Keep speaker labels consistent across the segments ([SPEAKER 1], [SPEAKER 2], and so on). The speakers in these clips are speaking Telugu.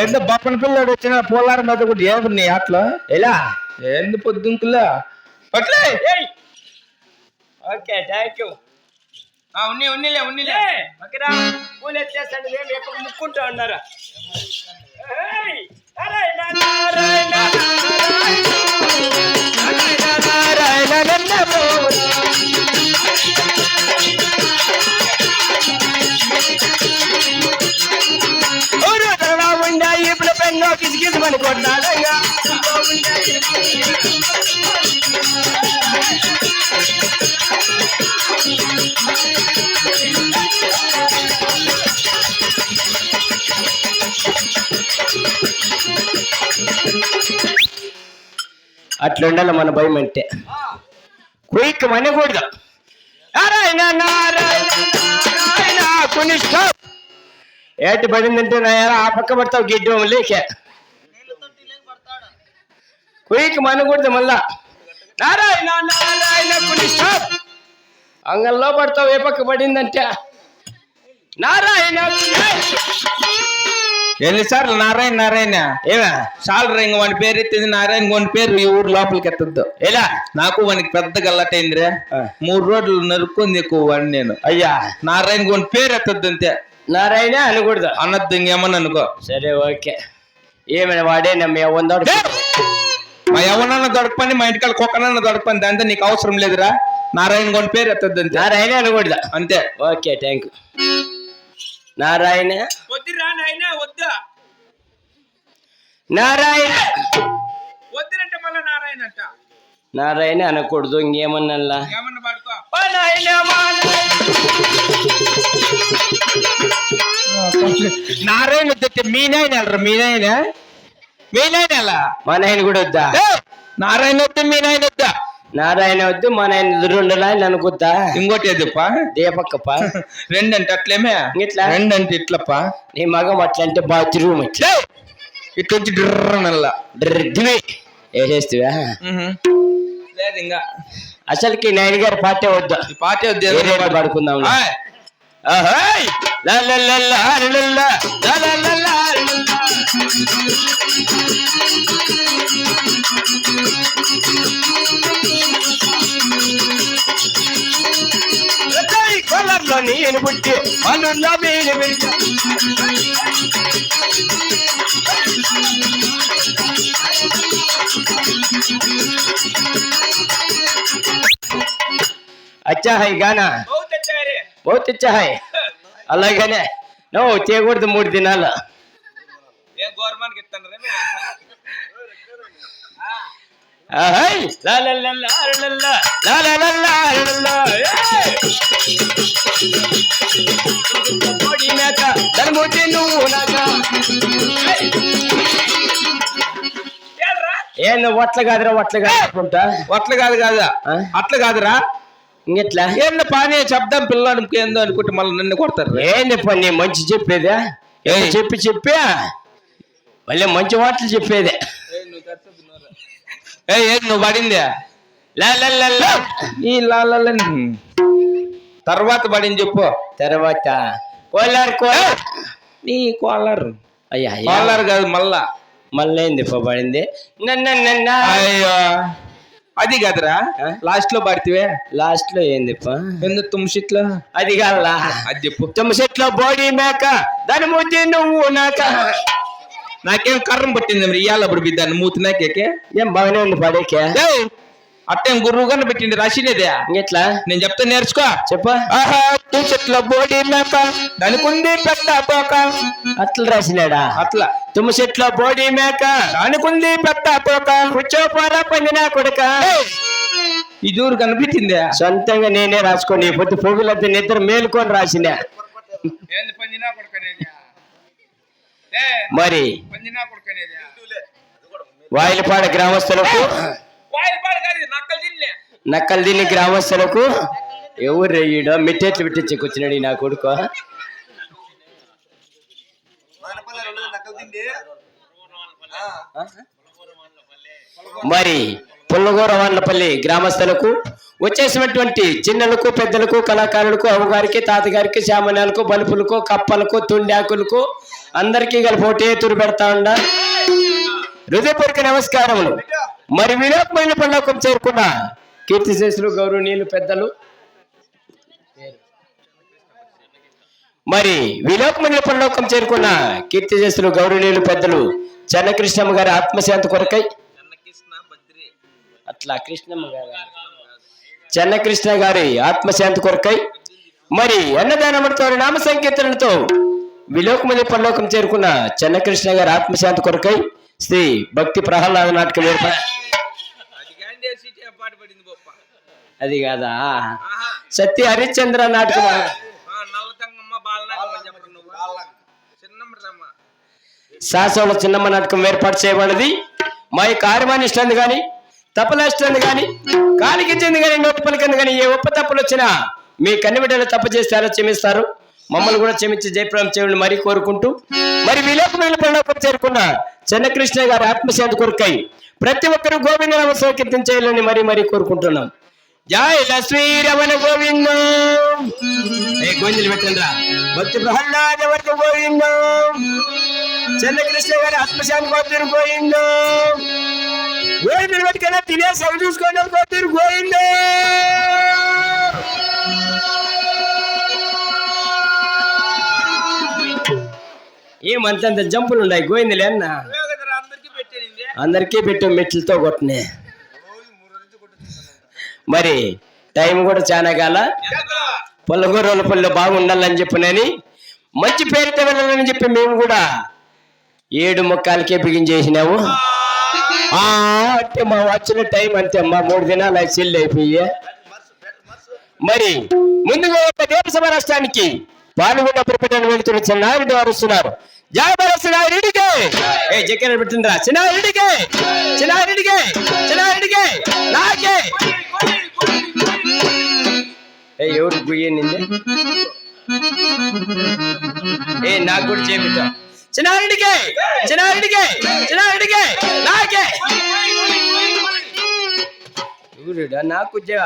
[SPEAKER 1] ఏందో బప్పన పిల్లడు వచ్చిన పోలారం మీద కూడా ఏమి నీ ఆటలో? ఎలా? ఏంది పొద్దుంకులా పట్లే!
[SPEAKER 2] ఓకే థ్యాంక్ యూ
[SPEAKER 1] ఉన్ని ఉన్నిలే ఉన్నిలే.
[SPEAKER 2] ఓకేరా పూలు ఎత్తేస్తాడు మేము ఎప్పుడు ముక్కుంటా ఉన్నారు? ఏయ్! నారాయణ, అట్లుండాలి మన భయం అంటే క్విక్ మనకూడదు నారాయణ నారాయణ నారాయణ కొనిష్ట ఏటి పడిందంటే నా ఆ పక్క పడతావు గిడ్డం లేకే క్విక్ మనకూడదు మళ్ళా. నారాయణ నారాయణ కొనిష్ట అంగంలో పడతావు ఏ పక్క పడిందంటే. నారాయణ
[SPEAKER 1] ఎన్నిసార్లు నారాయణ నారాయణ?
[SPEAKER 2] ఏమా?
[SPEAKER 1] చాలు రింగ వాని పేరు ఎత్తింది నారాయణ వాని పేరు ఈ ఊరు లోపలికి ఎత్తద్దు.
[SPEAKER 2] ఎలా?
[SPEAKER 1] నాకు వానికి పెద్ద గల్లటైందిరా. మూడు రోజులు నరుక్కుంది ఎక్కువ వాడిని నేను.
[SPEAKER 2] అయ్యా.
[SPEAKER 1] నారాయణ వాని పేరు ఎత్తద్దు అంతే.
[SPEAKER 2] నారాయణ అనకూడదు.
[SPEAKER 1] అన్నద్దు ఇంకేమని అనుకో.
[SPEAKER 2] సరే ఓకే. ఏమైనా వాడే నమ్మ వందాడు
[SPEAKER 1] మా ఎవరన్నా దొరకపని మా ఇంటికాడ కుక్కనన్నా దొరకపని దాంతో నీకు అవసరం లేదురా. నారాయణ వాని పేరు ఎత్తద్దు అంతే.
[SPEAKER 2] నారాయణ అనకూడదు.
[SPEAKER 1] అంతే.
[SPEAKER 2] Okay thank you Narayana.
[SPEAKER 1] వద్దురా నాయన వద్దా?
[SPEAKER 2] నారాయణ.
[SPEAKER 1] వద్దురంటే మళ్ళీ నారాయణ అంట.
[SPEAKER 2] నారాయణ అనకూడదు ఇంకేమన్నా
[SPEAKER 1] ఏమన్నా పడుకో. నారాయణ మీ నాయన మీ నాయన మీ నాయన ఎలా
[SPEAKER 2] మా నాయన కూడా వద్దా?
[SPEAKER 1] నారాయణ వద్ద మీ నాయన వద్దా?
[SPEAKER 2] నారాయణ వద్దు మా నాయన రెండు నాయన అనుకుద్దా
[SPEAKER 1] ఇంకోటి ఏదప్పా?
[SPEAKER 2] దీపక్కప్ప?
[SPEAKER 1] రెండు అంటే అట్లేమే?
[SPEAKER 2] ఇట్లా?
[SPEAKER 1] రెండు అంటే ఇట్లప్పా?
[SPEAKER 2] నీ మగం అట్లా అంటే బాత్రూమ్ ఇట్లా.
[SPEAKER 1] ఇట్లా వచ్చి డ్రర్ నల్ల
[SPEAKER 2] వేసేస్తువా
[SPEAKER 1] లేదు ఇంకా.
[SPEAKER 2] అసలుకి నాయన గారి పాటే వద్దు
[SPEAKER 1] పాటే. వద్దు
[SPEAKER 2] పడుకుందాం లా లా, లా లా. మీరు పెరిగా అచ్చా హై గానా? బహుత్ అచ్చా హై? అలాగనే. నువ్వు చేయకూడదు మూడు దినాలు. ఆహై! లా ఏంది ఒట్ల కాదురా ఒట్ల కాదుకుంటా
[SPEAKER 1] అట్లా కాదు కాదా? అట్లా కాదురా?
[SPEAKER 2] ఇంకెట్లా?
[SPEAKER 1] ఏంది పానీ శబ్దం పిల్లడానికి ఏందో అనుకుంటే మళ్ళీ నన్ను కొడతారు.
[SPEAKER 2] ఏంది పని మంచి చెప్పేదా?
[SPEAKER 1] ఏయ్.
[SPEAKER 2] చెప్పి చెప్పా? మళ్ళీ మంచి మాటలు చెప్పేదే.
[SPEAKER 1] ఏ ఏది నువ్వు పడింది?
[SPEAKER 2] లా లా లా లా.
[SPEAKER 1] ఈ లాల తర్వాత పడింది చెప్పు.
[SPEAKER 2] తర్వాత. కోలార్ కోలార్.
[SPEAKER 1] నీ కాలర్.
[SPEAKER 2] అయ్యా.
[SPEAKER 1] కాలర్ కాదు మళ్ళా.
[SPEAKER 2] మళ్ళీ ఏంది పడింది? నన్న నన్న
[SPEAKER 1] అయ్యో. అది కదరా? లాస్ట్లో పడితే
[SPEAKER 2] లాస్ట్లో ఏందిప్ప
[SPEAKER 1] ఎందుకు తుమ్మిట్లో
[SPEAKER 2] అది కాల్లా
[SPEAKER 1] అది చెప్పు.
[SPEAKER 2] తుమ్మ చెట్లో బోడీ మేక దాని ముద్ది నువ్వు నాక.
[SPEAKER 1] నాకేం కర్రం పట్టింది మరి? ఇయ్యాల అప్పుడు బిడ్డాను మూతినాకేకే
[SPEAKER 2] ఏం బాగానే ఉంది పడేకే
[SPEAKER 1] అట్టేం గురువు కన్నా పెట్టింది రాసినేదే.
[SPEAKER 2] ఎట్లా
[SPEAKER 1] నేను చెప్తా నేర్చుకో.
[SPEAKER 2] చెప్ప.
[SPEAKER 1] ఆహా చెట్ల బోడీ మేక దానికి ఉంది పెద్ద పోక.
[SPEAKER 2] అట్లా రాసినాడా?
[SPEAKER 1] అట్లా.
[SPEAKER 2] తుమ్మ చెట్లో బోడీ మేక
[SPEAKER 1] దానికి ఉంది పెద్ద పోక.
[SPEAKER 2] కూర్చోపోరా పందినా కొడుక.
[SPEAKER 1] ఈ దూరు కనిపించిందే.
[SPEAKER 2] సొంతంగా నేనే రాసుకొని పొద్దు పొగులంతా నిద్ర మేలుకొని రాసిన. మరి వాయిలపాడ గ్రామస్తులకు నక్కలు దీని గ్రామస్తులకు ఎవరు రెయ్యడో మిట్టెట్లు పెట్టించి కూర్చున్నాడు నా కొడుకు? మరి పుల్లగూర వాండ్లపల్లి గ్రామస్తులకు వచ్చేసినటువంటి చిన్నలకు పెద్దలకు కళాకారులకు అమ్మగారికి తాతగారికి శామనాలకు బలుపులకు కప్పలకు తుండాకులకు అందరికీ కలిపి ఒకటే తురు పెడతా ఉండ. హృదయపూర్వక నమస్కారములు. మరి వినోదమైన పండుగకు చేరుకున్న కీర్తిశేషులు గౌరవనీయులు పెద్దలు. మరి విలోకమైన పరలోకం చేరుకున్న కీర్తిశేషులు గౌరవనీయులు పెద్దలు చెన్నకృష్ణమ్మ గారి ఆత్మశాంతి కొరకై. అట్లా కృష్ణమ్మ గారు. చెన్నకృష్ణ గారి ఆత్మశాంతి కొరకై మరి అన్నదానములతో నామ సంకీర్తనతో విలోకమైన పరలోకం చేరుకున్న చెన్నకృష్ణ గారి ఆత్మశాంతి కొరకై శ్రీ భక్తి ప్రహ్లాద నాటకం ఏర్పాటు అది కాదా? సత్య హరిశ్చంద్ర నాటకం. శాసవుల చిన్నమ్మ నాటకం ఏర్పాటు చేయబడినది మా యొక్క ఆర్మానిస్తుంది కానీ తప్పలేస్తుంది కానీ కాలికిచ్చింది కానీ నోటి పలికింది కానీ ఏ ఒప్ప తప్పులు వచ్చినా మీ కన్నెబిడ్డలు తప్పు చేస్తే అలా క్షమిస్తారు. మమ్మల్ని కూడా క్షమించి జయప్రదం చేయాలని మరీ కోరుకుంటూ. మరి విలోకమైన పండుగ చేరుకున్న చెన్నకృష్ణ గారి ఆత్మశాంతి కొరకై ప్రతి ఒక్కరూ గోవింద సంకీర్తం చేయాలని మరీ మరీ కోరుకుంటున్నాం. జయ లక్ష్మీరమణ గోవింద. ఏ గోంజలు పెట్టండి భక్తి ప్రహ్లాద వర్గ గోవింద. చంద్రకృష్ణ గారి ఆత్మశాంతి గోత్రుడు గోవిందం. గోవిందుని నిలబెట్టుకైనా తినే సభ చూసుకోండి వెళ్ళిపోతారు గోవింద! ఏమంతంత జంపులు ఉన్నాయి గోవిందులే అన్న. అందరికీ పెట్టు మెట్లతో కొట్టనే. మరి టైం కూడా చాలా కాల. పొల్లగూరల పళ్ళు బాగుండాలని చెప్పినని మంచి పేరుతో వెళ్ళాలని చెప్పి మేము కూడా ఏడు ముక్కాలకే బిగించేసినాము. అంటే మా వచ్చిన టైం అంతే మా మూడు దినాలు అయి చెల్లి అయిపోయి. మరి ముందుగా ఒక దేవసభ రాష్ట్రానికి పాల్గొన్న ప్రపంచాన్ని వెళుతున్న చిన్నారెడ్డి వారు వస్తున్నారు? జాబర చిన్నారెడ్డికే ఏ జక్కన పెట్టిండ్రా చిన్నారెడ్డికే చిన్నారెడ్డికే చిన్నారెడ్డికే నాకే. ఏ ఎవరు గుయ్యింది ఏ నాకు కూడా చేపిట్టా చిన్నారెడ్డికి చిన్నారెడ్డికి చిన్నారెడ్డికి నాకే ఊరుడా నాకు ఉద్యోగ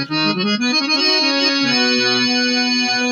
[SPEAKER 2] Thank you.